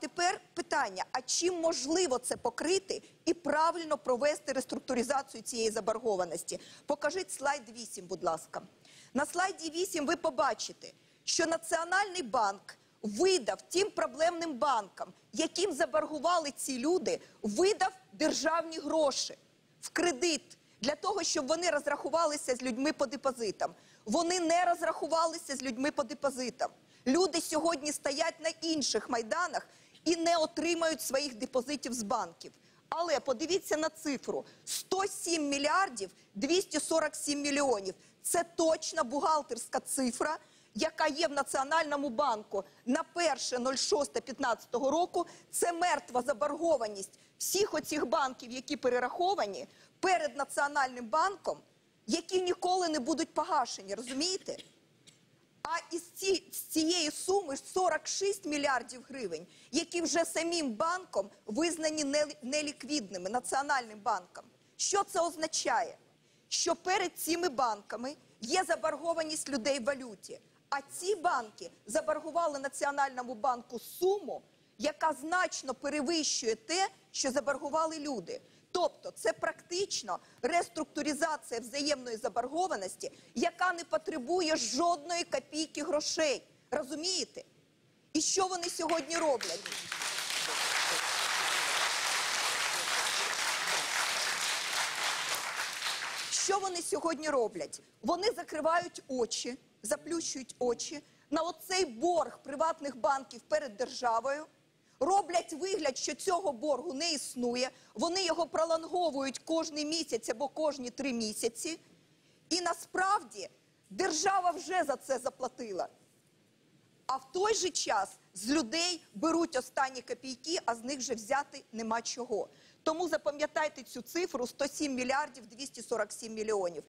тепер питання: а чим можливо це покрити і правильно провести реструктуризацію цієї заборгованості? Покажіть слайд 8, будь ласка. На слайді 8 ви побачите, що Національний банк видав тим проблемним банкам, яким заборгували ці люди, видав державні гроші в кредит для того, щоб вони розрахувалися з людьми по депозитам. Вони не розрахувалися з людьми по депозитам. Люди сьогодні стоять на інших майданах і не отримають своїх депозитів з банків. Але подивіться на цифру: 107 мільярдів 247 мільйонів. Це точна бухгалтерська цифра, яка є в Національному банку на 1.06.15 року. Це мертва заборгованість всіх оцих банків, які перераховані перед Національним банком, які ніколи не будуть погашені. Розумієте? Цієї суми 46 мільярдів гривень, які вже самим банком визнані неліквідними Національним банком. Що це означає? Що перед цими банками є заборгованість людей в валюті, а ці банки заборгували Національному банку суму, яка значно перевищує те, що заборгували люди. Тобто це практично реструктуризація взаємної заборгованості, яка не потребує жодної копійки грошей. Розумієте? І що вони сьогодні роблять? Що вони сьогодні роблять? Вони закривають очі, заплющують очі на оцей борг приватних банків перед державою, роблять вигляд, що цього боргу не існує. Вони його пролонговують кожний місяць або кожні три місяці. І насправді держава вже за це заплатила. А в той же час з людей беруть останні копійки, а з них вже взяти нема чого. Тому запам'ятайте цю цифру 107 мільярдів 247 мільйонів.